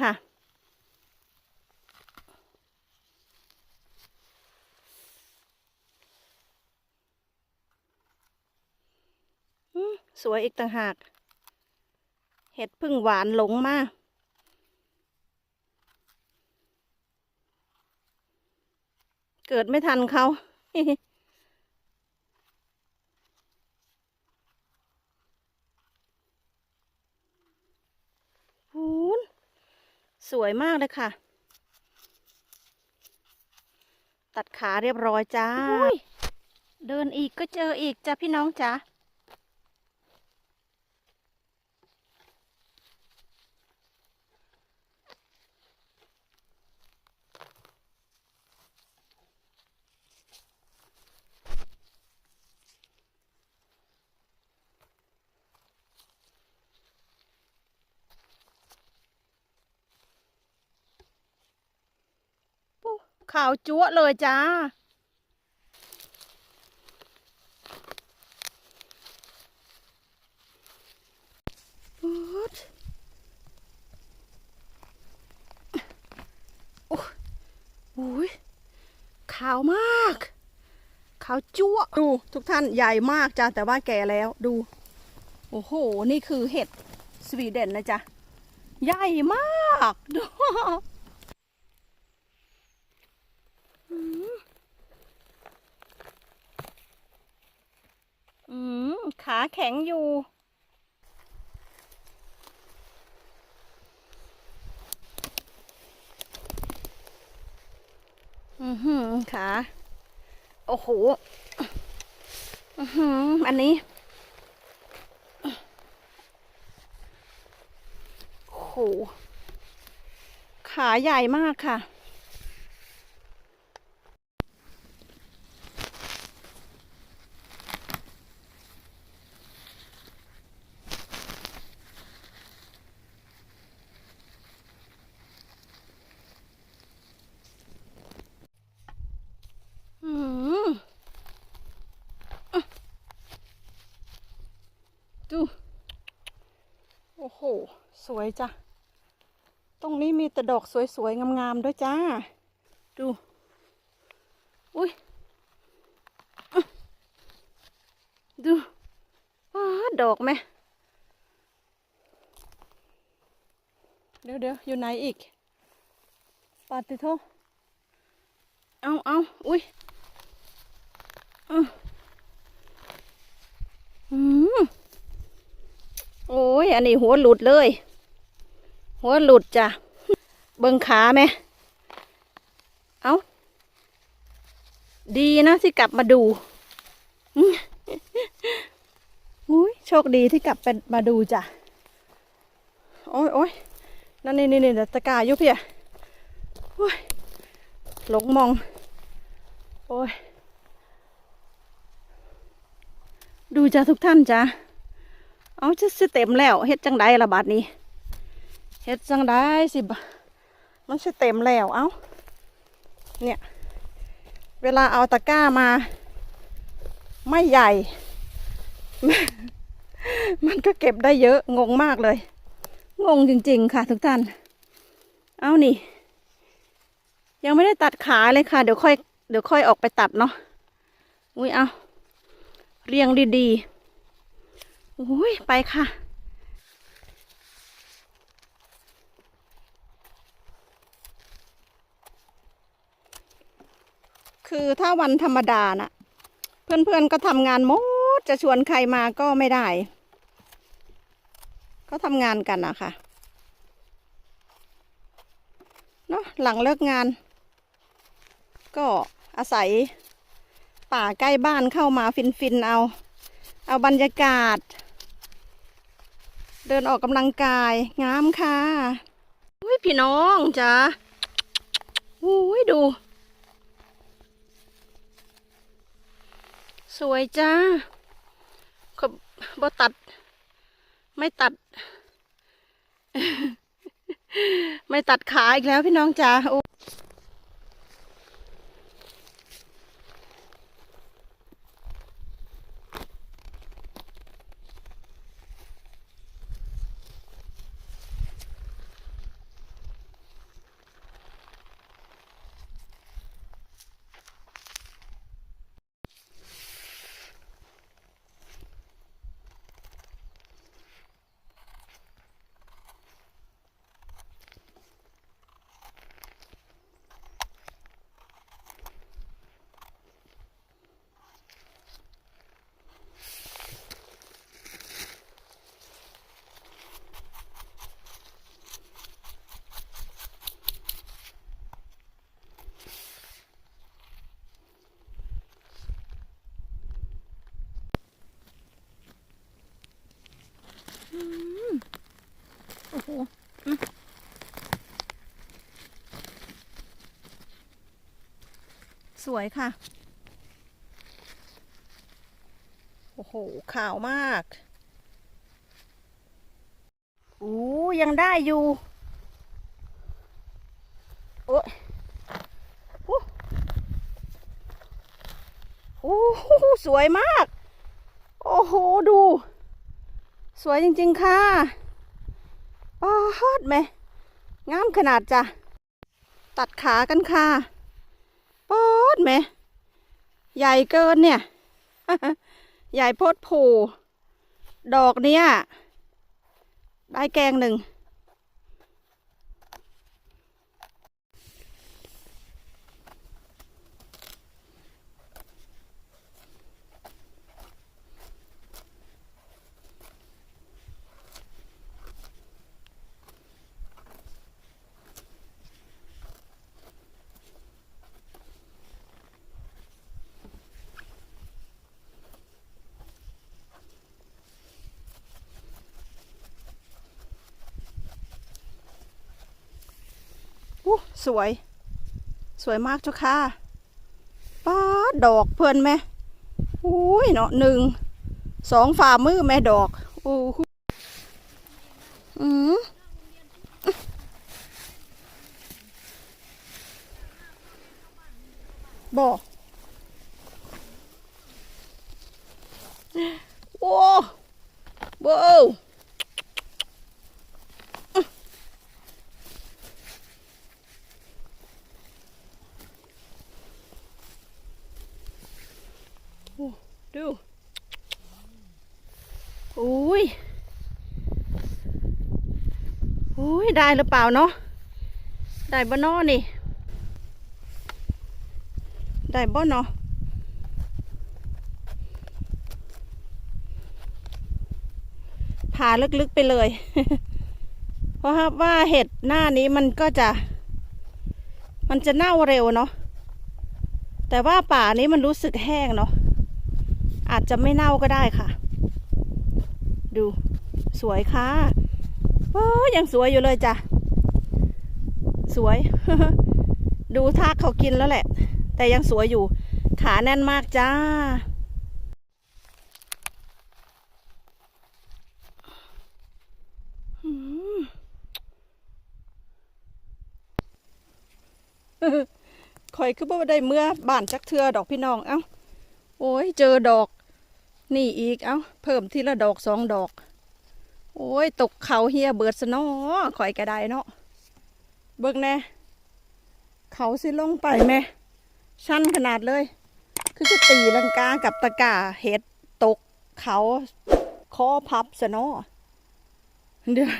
ค่ะ สวยอีกต่างหาก เห็ดพึ่งหวานหลงมากเกิดไม่ทันเขา หูน สวยมากเลยค่ะ ตัดขาเรียบร้อยจ้า เดินอีกก็เจออีกจ้ะพี่น้องจ้า ขาวจั๊วะเลยจ้าปุ๊ดโอ้โหยขาวมาก ขาวจั๊วะดูทุกท่านใหญ่มากจ้าแต่ว่าแก่แล้วดู โอ้โห นี่คือเห็ดสวีเดนนะจ๊ะ ใหญ่มากดู อืมขาแข็งอยู่ อือหือขาโอ้โห อือหืออันนี้โอ้โหขาใหญ่มากค่ะ อืมดู โอ้โห สวยจ้ะ ตรงนี้มีแต่ดอกสวยๆ งามๆด้วยจ้า ดู อุ้ยดูว้าดอกไหม เดี๋ยวเดี๋ยวอยู่ไหนอีก ปาติโทเอาเอาอุ้ยอือมโอ้ ยอันนี้หัวหลุดเลย หัวหลุดจ้ะ เบิงขาไหม เอา ดีนะที่กลับมาดูอุ้ยโชคดีที่กลับไปมาดูจ้ะ โอ้ยโอ้ยนั่นนี่นี่นี่ตะกร้าอยุพี่อะโอ้ยหลงมอง โอ้ย ดูจ้าทุกท่านจ้า เอาจะสิเต็มแล้วเฮ็ดจังไดละบาดนี้เฮ็ดจังไดสิบมันสิเต็มแล้วเอาเนี่ย เวลาเอาตะกร้ามา ไม่ใหญ่ มันก็เก็บได้เยอะงงมากเลย งงจริงๆค่ะทุกท่าน เอานี่ ยังไม่ได้ตัดขาเลยค่ะ เดี๋ยวค่อยเดี๋ยวค่อยออกไปตัดเนาะอุ้ยเอาเรียงดีๆ อุ้ย ไปค่ะ คือถ้าวันธรรมดาน่ะ เพื่อนๆก็ทำงานหมด จะชวนใครมาก็ไม่ได้ ก็ทำงานกันนะคะเนาะหลังเลิกงาน ก็อาศัยป่าใกล้บ้านเข้ามาฟินๆเอา เอาบรรยากาศ เดินออกกำลังกาย งามค่ะอุ้ยพี่น้องจ้าอุ้ยดู สวยจ้าเขาบ่ตัด ไม่ตัด ไม่ตัดขาอีกแล้วพี่น้องจ้าโอ้ อืม สวยค่ะ โอ้โห ขาวมากอู้ยังได้อยู่ โอ้ยโอ้โอ้โหสวยมาก โอ้โห ดู สวยจริง ๆ ค่ะป๊าดไหม งามขนาดจ้ะ ตัดขากันค่ะป๊า ดไหม ใหญ่เกินเนี่ย ใหญ่โพดผูดอกเนี้ย ได้แกงหนึ่ง สวย สวยมากเจ้าค่ะป้าดอกเพื่อนไหมอุ้ยเนาะหนึ่งสองฝ่ามือแม่ดอกโอ้โหอืมบอกโอ้โว้ว ดูอุ้ยอุ้ยได้หรือเปล่าเนาะ ได้บ่นอนี่ ได้บ่เนาะผ่าลึกๆไปเลย เพราะว่าเห็ดหน้านี้มันก็จะ มันจะเน่าเร็วเนาะ แต่ว่าป่านี้มันรู้สึกแห้งเนาะ อาจจะไม่เน่าก็ได้ค่ะ ดูสวยค่ะโอ้ยังสวยอยู่เลยจ้ะ สวย ดูทากเขากินแล้วแหละ แต่ยังสวยอยู่ ขาแน่นมากจ้าอืมคอยคือบ่ได้เมื่อบ้านจักเทือดอกพี่น้อง เอ้า โอ้ยเจอดอก นี่อีกเอ้า เพิ่มทีละดอกสองดอก โอ้ยตกเขาเฮียเบิดสนอข่อยกระไดเนาะเบิ่งแน่เขาสิลงไปแม่ชันขนาดเลย คือจะตีลังกากับตะกาเห็ดตกเขาคอพับสนอเดี๋ยว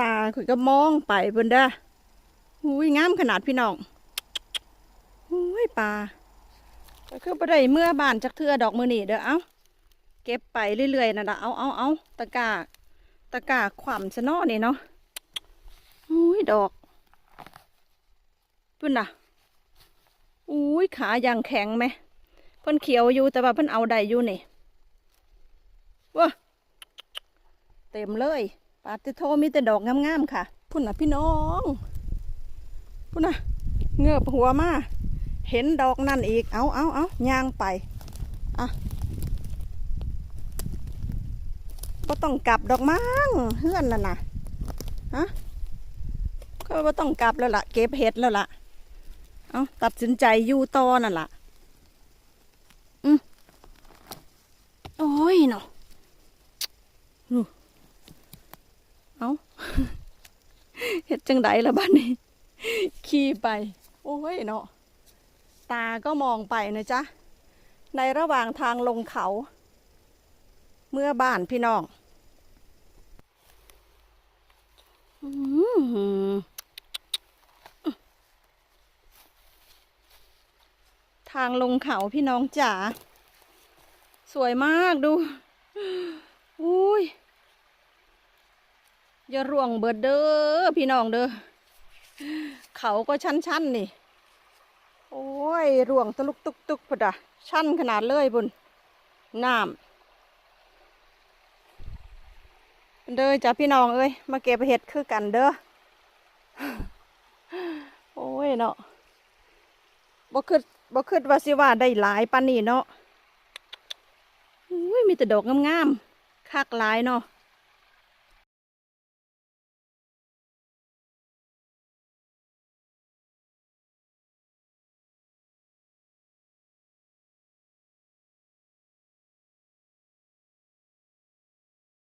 ตาข่อยก็มองไปเพิ่นเด้ออุ้ยงามขนาดพี่น้องอุ้ยปลา ก็คือบ่ได้เมื่อบานจักเทือดอกมือนี่เด้อเอาเก็บไปเรื่อยๆนั่นละเอาเอาเอาตะกาตะกาขวำซะนาะนี่เนาะอุ้ยดอกพุ่นน่ะอุ้ยขาอย่างแข็งไหมเพิ่นเขียวอยู่แต่ว่าเพิ่นเอาได้อยู่นี่ว้าเต็มเลยปาติโทมีแต่ดอกงามๆค่ะ พุ่นน่ะพี่น้อง พุ่นน่ะเงือบหัวมา เห็นดอกนั่นอีก เอาเอาเอาย่างไป อะก็ต้องกลับดอกมั้งเฮือนนั่นน่ะฮะก็ว่าต้องกลับแล้วล่ะ เก็บเห็ดแล้วล่ะ เอาตัดสินใจอยู่ต่อนั่นล่ะ อืมโอ้ยเนาะอู้เอาเห็ดจังไดละบ้านนี้ ขี่ไป โอ้ยเนาะ ตาก็มองไปนะจ๊ะ ในระหว่างทางลงเขา เมื่อบ้านพี่น้องทางลงเขาพี่น้องจ๋า สวยมากดู อุ้ยอย่าร่วงเบิดเด้อพี่น้องเด้อ เขาก็ชันๆนี่ โอ้ยร่วงตะลุกตุกตุกพอดะชั้นขนาดเลยบุญน้ำเด้อจ้าพี่น้องเอ้ยมาเก็บเห็ดคือกันเด้อโอ้ยเนาะบ่คิดบ่คิดว่าสิว่าได้หลายปานนี้เนาะอุ้ยมีแต่ดอกงามๆคักหลายเนาะ